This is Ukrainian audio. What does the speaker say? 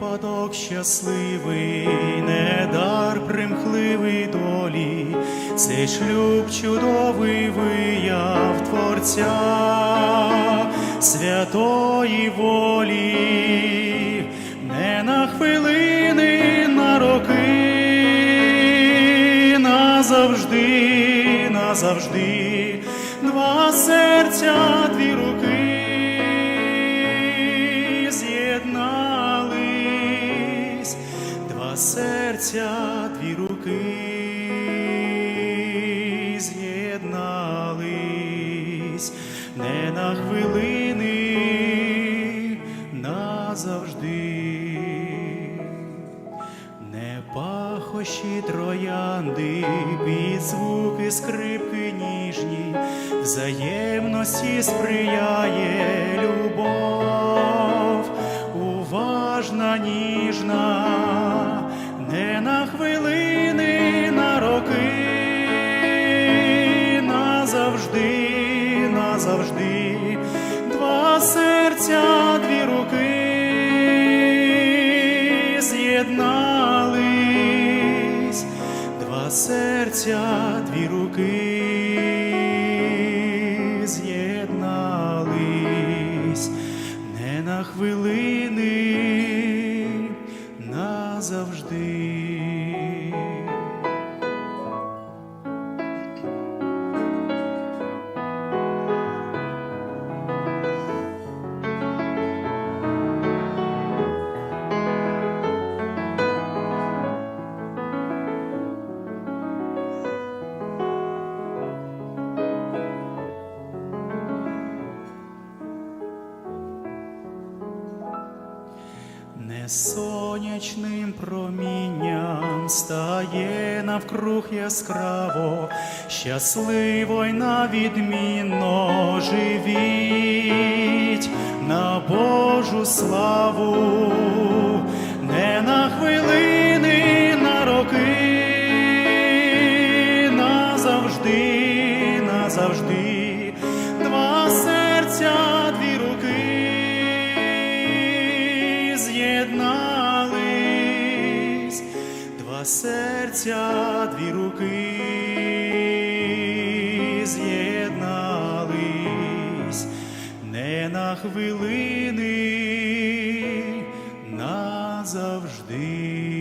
урок щасливий, не дар примхливий долі, цей шлюб чудовий вияв Творця святої волі, не на хвилини, на роки, назавжди, назавжди, два серця, дві руки два серця, дві руки з'єднались, не на хвилини, назавжди. Не пахощі троянди, під звуки скрипки ніжні, взаємності сприяє любов, уважна, ніжна, не на хвилини, на роки, назавжди, назавжди, два серця, дві руки з'єднались, два серця, дві руки назавжди. Не сонячним промінням стає навкруг яскраво, щасливо й на відмінно живіть на Божу славу, не на хвилини, на роки, назавжди, назавжди, серця, дві руки з'єднались, не на хвилини, назавжди.